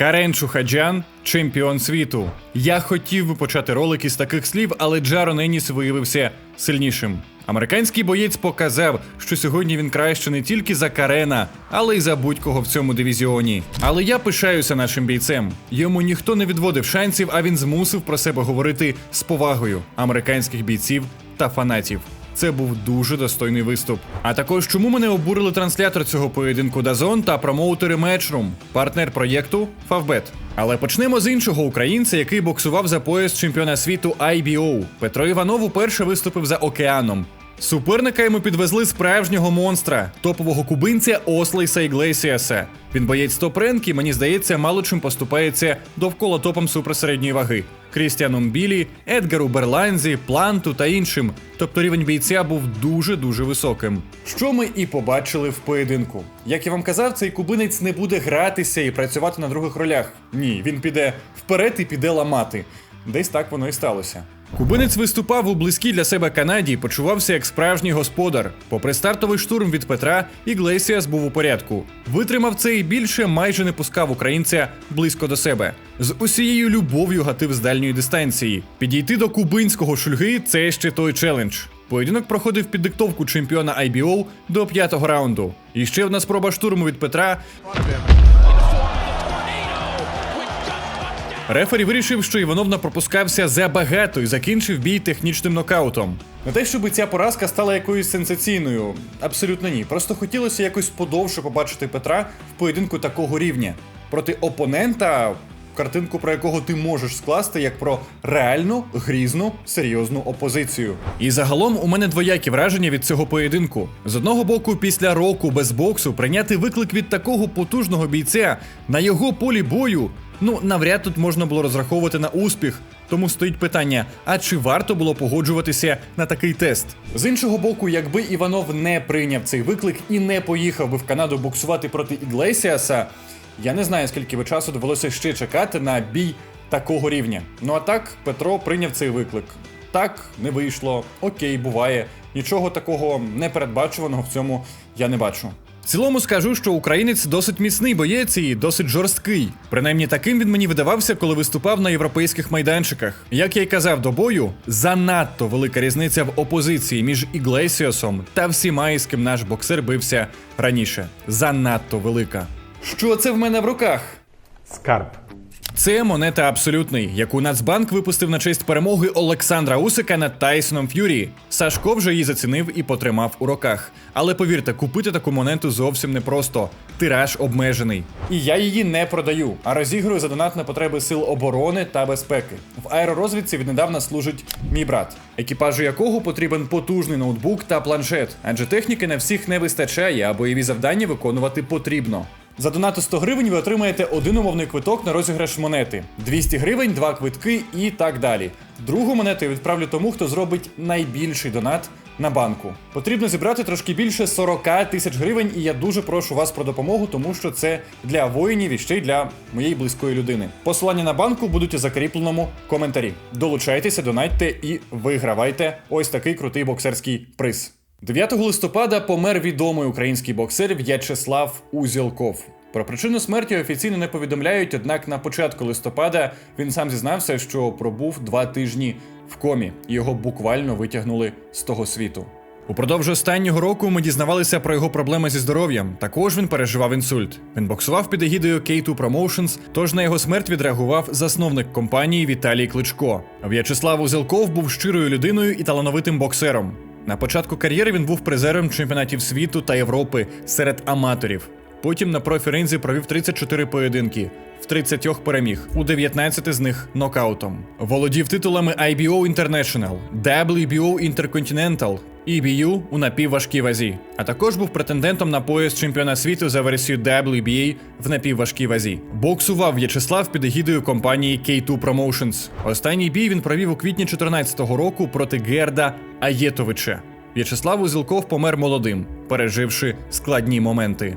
Карен Чухаджан чемпіон світу. Я хотів би почати ролик із таких слів, але Джаро Еніс виявився сильнішим. Американський боєць показав, що сьогодні він краще не тільки за Карена, але й за будь-кого в цьому дивізіоні. Але я пишаюся нашим бійцем. Йому ніхто не відводив шансів, а він змусив про себе говорити з повагою американських бійців та фанатів. Це був дуже достойний виступ. А також чому мене обурили транслятор цього поєдинку Дазон та промоутери Matchroom, партнер проєкту Favbet. Але почнемо з іншого українця, який боксував за пояс чемпіона світу IBO. Петро Іванов уперше виступив за океаном. Суперника йому підвезли справжнього монстра, топового кубинця Ослейса Іглесіаса. Він боєць топ-ренки, мені здається, мало чим поступається довкола топом суперсередньої ваги. Крістіану Білі, Едгару Берланзі, Планту та іншим. Тобто рівень бійця був дуже-дуже високим. Що ми і побачили в поєдинку. Як я вам казав, цей кубинець не буде гратися і працювати на других ролях. Ні, він піде вперед і піде ламати. Десь так воно і сталося. Кубинець виступав у близькій для себе Канаді почувався як справжній господар. Попри стартовий штурм від Петра, Іглесіас був у порядку. Витримав це і більше майже не пускав українця близько до себе. З усією любов'ю гатив з дальньої дистанції. Підійти до кубинського шульги це ще той челендж. Поєдинок проходив під диктовку чемпіона IBO до п'ятого раунду. І ще одна спроба штурму від Петра. Рефері вирішив, що Іванов не пропускався забагато і закінчив бій технічним нокаутом. Не те, щоб ця поразка стала якоюсь сенсаційною. Абсолютно ні. Просто хотілося якось подовше побачити Петра в поєдинку такого рівня. Проти опонента, картинку про якого ти можеш скласти як про реальну, грізну, серйозну опозицію. І загалом у мене двоякі враження від цього поєдинку. З одного боку, після року без боксу прийняти виклик від такого потужного бійця на його полі бою. Ну, навряд тут можна було розраховувати на успіх, тому стоїть питання: а чи варто було погоджуватися на такий тест? З іншого боку, якби Іванов не прийняв цей виклик і не поїхав би в Канаду боксувати проти Іглесіаса, я не знаю, скільки би часу довелося ще чекати на бій такого рівня. Ну а так, Петро прийняв цей виклик. Так, не вийшло, окей, буває. Нічого такого непередбачуваного в цьому я не бачу. Цілому скажу, що українець досить міцний боєць і досить жорсткий. Принаймні таким він мені видавався, коли виступав на європейських майданчиках. Як я й казав до бою, занадто велика різниця в опозиції між Іглесіосом та всіма, із ким наш боксер бився раніше. Занадто велика. Що це в мене в руках? Скарб. Це монета абсолютний, яку Нацбанк випустив на честь перемоги Олександра Усика над Тайсоном Ф'юрі. Сашко вже її зацінив і потримав у руках. Але повірте, купити таку монету зовсім непросто. Тираж обмежений. І я її не продаю, а розігрую за донат на потреби сил оборони та безпеки. В аеророзвідці віднедавна служить мій брат, екіпажу якого потрібен потужний ноутбук та планшет, адже техніки на всіх не вистачає, а бойові завдання виконувати потрібно. За донату 100 гривень ви отримаєте один умовний квиток на розіграш монети, 200 гривень, два квитки і так далі. Другу монету я відправлю тому, хто зробить найбільший донат на банку. Потрібно зібрати трошки більше 40 тисяч гривень, і я дуже прошу вас про допомогу, тому що це для воїнів і ще й для моєї близької людини. Посилання на банку будуть у закріпленому коментарі. Долучайтеся, донатьте і вигравайте ось такий крутий боксерський приз. 9 листопада помер відомий український боксер В'ячеслав Узілков. Про причину смерті офіційно не повідомляють, однак на початку листопада він сам зізнався, що пробув два тижні в комі, його буквально витягнули з того світу. Упродовж останнього року ми дізнавалися про його проблеми зі здоров'ям. Також він переживав інсульт. Він боксував під егідою K2 Promotions, тож на його смерть відреагував засновник компанії Віталій Кличко. В'ячеслав Узелков був щирою людиною і талановитим боксером. На початку кар'єри він був призером чемпіонатів світу та Європи серед аматорів. Потім на профі-ринзі провів 34 поєдинки, в 30 переміг, у 19 з них нокаутом. Володів титулами IBO International, WBO Intercontinental, EBU у напівважкій вазі, а також був претендентом на пояс чемпіона світу за версією WBA в напівважкій вазі. Боксував В'ячеслав під егідою компанії K2 Promotions. Останній бій він провів у квітні 2014 року проти Герда Аєтовича. В'ячеслав Узілков помер молодим, переживши складні моменти.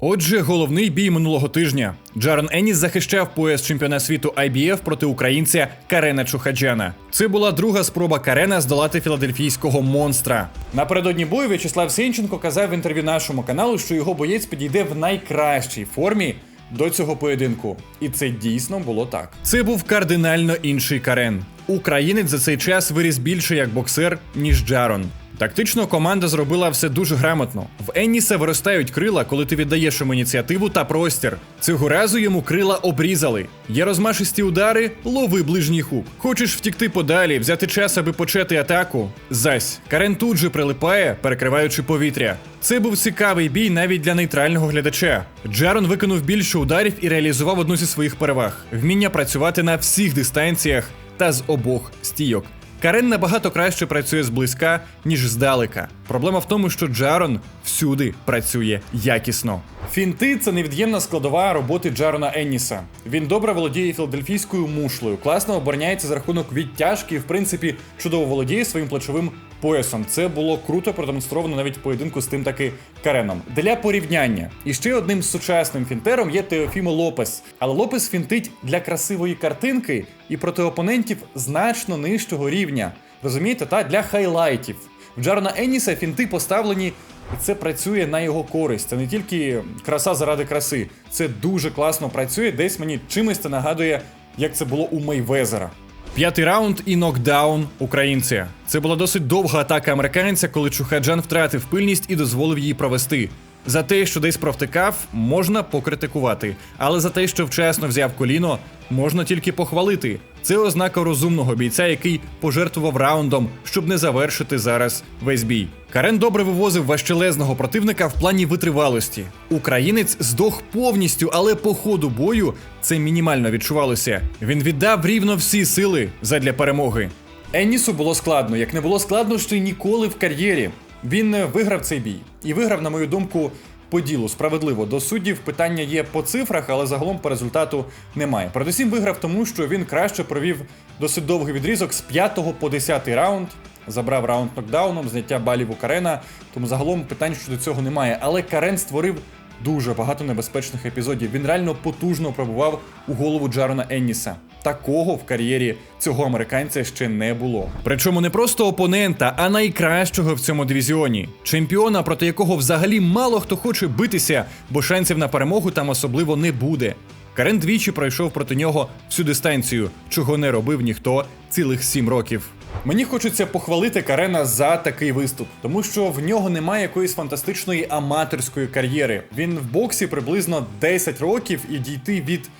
Отже, головний бій минулого тижня. Джарон Еніс захищав пояс чемпіона світу IBF проти українця Карена Чухаджана. Це була друга спроба Карена здолати філадельфійського монстра. Напередодні бою В'ячеслав Сенченко казав в інтерв'ю нашому каналу, що його боєць підійде в найкращій формі. До цього поєдинку, і це дійсно було так. Це був кардинально інший Карен. Українець за цей час виріс більше як боксер, ніж Джарон. Тактично команда зробила все дуже грамотно. В Енніса виростають крила, коли ти віддаєш йому ініціативу та простір. Цього разу йому крила обрізали. Є розмашисті удари, лови ближній хук. Хочеш втікти подалі, взяти час, аби почати атаку. Зась, Карен тут же прилипає, перекриваючи повітря. Це був цікавий бій навіть для нейтрального глядача. Джарон виконав більше ударів і реалізував одну зі своїх переваг: вміння працювати на всіх дистанціях та з обох стійок. Карен набагато краще працює зблизька, ніж здалека. Проблема в тому, що Джарон всюди працює якісно. Фінти це невід'ємна складова роботи Джарона Енніса. Він добре володіє філадельфійською мушлею, класно обороняється за рахунок відтяжки і, в принципі, чудово володіє своїм плечовим поясом. Це було круто продемонстровано навіть поєдинку з тим таки Кареном. Для порівняння. І ще одним сучасним фінтером є Теофімо Лопес. Але Лопес фінтить для красивої картинки і проти опонентів значно нижчого рівня. Розумієте, та для хайлайтів. В Джарна Енніса фінти поставлені, і це працює на його користь. Це не тільки краса заради краси. Це дуже класно працює. Десь мені чимось це нагадує, як це було у Мейвезера. П'ятий раунд і нокдаун українця. Це була досить довга атака американця, коли Чухаджан втратив пильність і дозволив її провести. За те, що десь провтикав, можна покритикувати, але за те, що вчасно взяв коліно, можна тільки похвалити. Це ознака розумного бійця, який пожертвував раундом, щоб не завершити зараз весь бій. Карен добре вивозив важчелезного противника в плані витривалості. Українець здох повністю, але по ходу бою це мінімально відчувалося. Він віддав рівно всі сили задля перемоги. Еннісу було складно, як не було складно ще й ніколи в кар'єрі. Він е, виграв цей бій і виграв, на мою думку, по ділу справедливо. До суддів питання є по цифрах, але загалом по результату немає. Передусім виграв тому, що він краще провів досить довгий відрізок з 5 по 10 раунд. Забрав раунд нокдауном, зняття балів у Карена. Тому загалом питань щодо цього немає. Але Карен створив дуже багато небезпечних епізодів. Він реально потужно пробував у голову Джарона Енніса. Такого в кар'єрі цього американця ще не було. Причому не просто опонента, а найкращого в цьому дивізіоні. Чемпіона, проти якого взагалі мало хто хоче битися, бо шансів на перемогу там особливо не буде. Карен двічі пройшов проти нього всю дистанцію, чого не робив ніхто цілих сім років. Мені хочеться похвалити Карена за такий виступ, тому що в нього немає якоїсь фантастичної аматорської кар'єри. Він в боксі приблизно 10 років і дійти від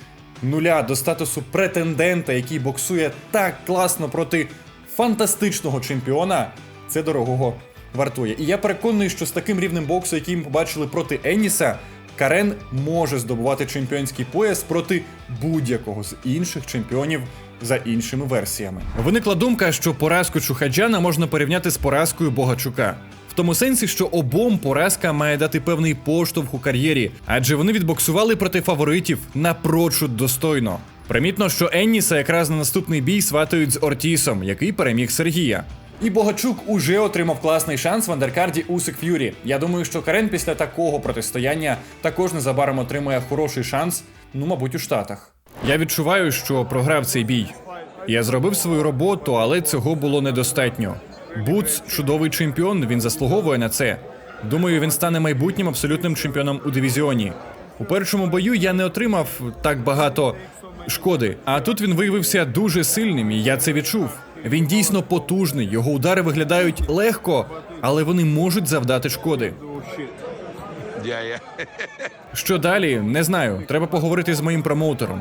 нуля до статусу претендента, який боксує так класно проти фантастичного чемпіона, це дорогого вартує. І я переконаний, що з таким рівнем боксу, який ми побачили проти Еніса, Карен може здобувати чемпіонський пояс проти будь-якого з інших чемпіонів за іншими версіями. Виникла думка, що поразку Чухаджана можна порівняти з поразкою Богачука. В тому сенсі, що обом поразка має дати певний поштовх у кар'єрі, адже вони відбоксували проти фаворитів напрочуд достойно. Примітно, що Енніса якраз на наступний бій сватають з Ортісом, який переміг Сергія. І Богачук уже отримав класний шанс в андеркарді Усик Ф'юрі. Я думаю, що Карен після такого протистояння також незабаром отримає хороший шанс, ну, мабуть, у Штатах. Я відчуваю, що програв цей бій. Я зробив свою роботу, але цього було недостатньо. Буц чудовий чемпіон, він заслуговує на це. Думаю, він стане майбутнім абсолютним чемпіоном у дивізіоні. У першому бою я не отримав так багато шкоди, а тут він виявився дуже сильним, і я це відчув. Він дійсно потужний, його удари виглядають легко, але вони можуть завдати шкоди. Yeah. Що далі? Не знаю. Треба поговорити з моїм промоутером.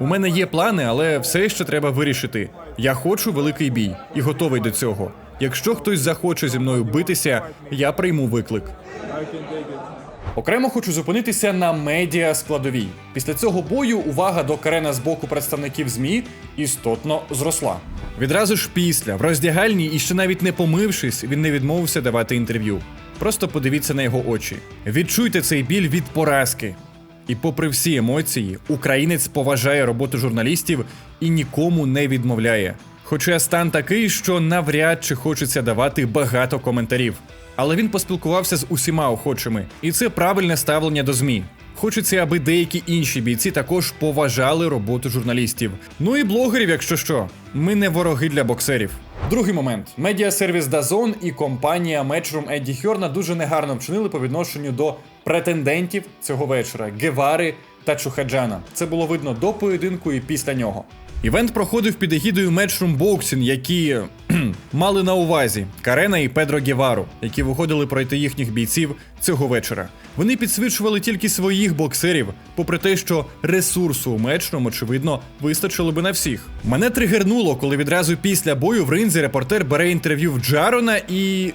У мене є плани, але все ще треба вирішити. Я хочу великий бій і готовий до цього. Якщо хтось захоче зі мною битися, я прийму виклик. Окремо хочу зупинитися на медіа складовій. Після цього бою увага до Карена з боку представників ЗМІ істотно зросла. Відразу ж після, в роздягальні і ще навіть не помившись, він не відмовився давати інтерв'ю. Просто подивіться на його очі. Відчуйте цей біль від поразки. І попри всі емоції, українець поважає роботу журналістів і нікому не відмовляє. Хоча стан такий, що навряд чи хочеться давати багато коментарів. але він поспілкувався з усіма охочими, і це правильне ставлення до ЗМІ. Хочеться, аби деякі інші бійці також поважали роботу журналістів. Ну і блогерів, якщо що. Ми не вороги для боксерів. Другий момент: медіасервіс Дазон і компанія Matchroom Едді Хьорна дуже негарно вчинили по відношенню до претендентів цього вечора Гевари та Чухаджана. Це було видно до поєдинку і після нього. Івент проходив під егідою Matchroom Boxing, які мали на увазі Карена і Педро Гевару, які виходили пройти їхніх бійців цього вечора. Вони підсвічували тільки своїх боксерів, попри те, що ресурсу у Matchroom, очевидно, вистачило би на всіх. Мене тригернуло, коли відразу після бою в ринзі репортер бере інтерв'ю в Джарона і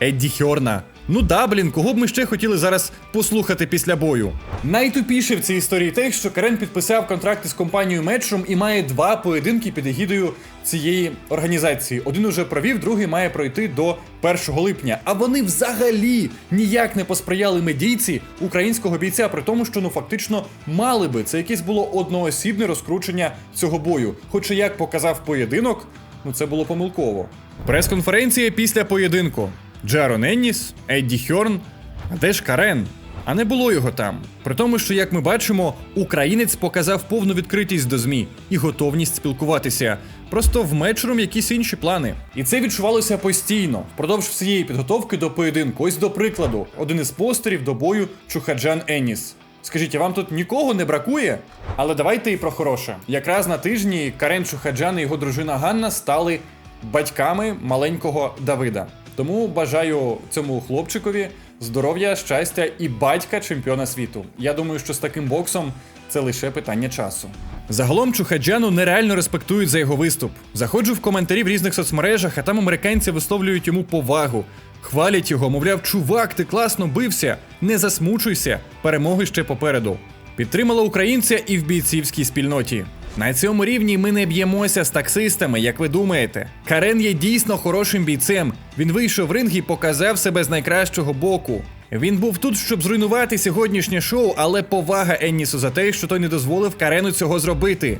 Едді Хьорна. Ну да, блін, кого б ми ще хотіли зараз послухати після бою? Найтупіше в цій історії те, що Карен підписав контракт із компанією Matchroom і має два поєдинки під егідою цієї організації. Один уже провів, другий має пройти до 1 липня. А вони взагалі ніяк не посприяли медійці українського бійця, при тому, що ну фактично мали би. Це якесь було одноосібне розкручення цього бою. Хоча як показав поєдинок, ну це було помилково. Прес-конференція після поєдинку. Джарон Енніс, Едді Хьорн, а де ж Карен? А не було його там. При тому, що, як ми бачимо, українець показав повну відкритість до ЗМІ і готовність спілкуватися. Просто в мечрум якісь інші плани. І це відчувалося постійно впродовж всієї підготовки до поєдинку. Ось до прикладу, один із постерів до бою Чухаджан Енніс. Скажіть, а вам тут нікого не бракує? Але давайте і про хороше. Якраз на тижні Карен Чухаджан і його дружина Ганна стали батьками маленького Давида. Тому бажаю цьому хлопчикові здоров'я, щастя і батька чемпіона світу. Я думаю, що з таким боксом це лише питання часу. Загалом Чухаджану нереально респектують за його виступ. Заходжу в коментарі в різних соцмережах, а там американці висловлюють йому повагу. Хвалять його, мовляв, чувак, ти класно бився, не засмучуйся, перемоги ще попереду. Підтримала українця і в бійцівській спільноті. На цьому рівні ми не б'ємося з таксистами, як ви думаєте. Карен є дійсно хорошим бійцем. Він вийшов в ринг і показав себе з найкращого боку. Він був тут, щоб зруйнувати сьогоднішнє шоу, але повага Еннісу за те, що той не дозволив Карену цього зробити.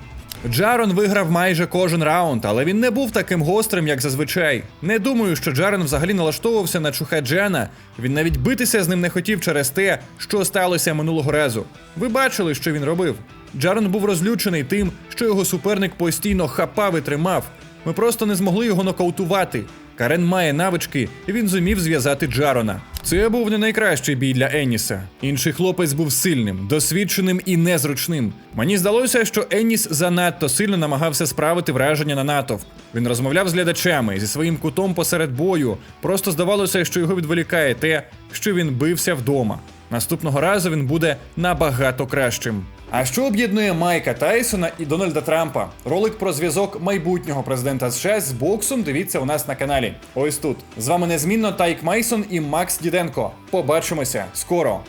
Джарон виграв майже кожен раунд, але він не був таким гострим, як зазвичай. Не думаю, що Джарон взагалі налаштовувався на Чухаджана. Він навіть битися з ним не хотів через те, що сталося минулого разу. Ви бачили, що він робив. Джарон був розлючений тим, що його суперник постійно хапав і тримав. Ми просто не змогли його нокаутувати. Карен має навички, і він зумів зв'язати Джарона. Це був не найкращий бій для Еніса. Інший хлопець був сильним, досвідченим і незручним. Мені здалося, що Еніс занадто сильно намагався справити враження на натовп. Він розмовляв з глядачами зі своїм кутом посеред бою. Просто здавалося, що його відволікає те, що він бився вдома. Наступного разу він буде набагато кращим. А що об'єднує Майка Тайсона і Дональда Трампа? Ролик про зв'язок майбутнього президента США з боксом. Дивіться у нас на каналі. Ось тут. З вами незмінно Тайк Майсон і Макс Діденко. Побачимося скоро.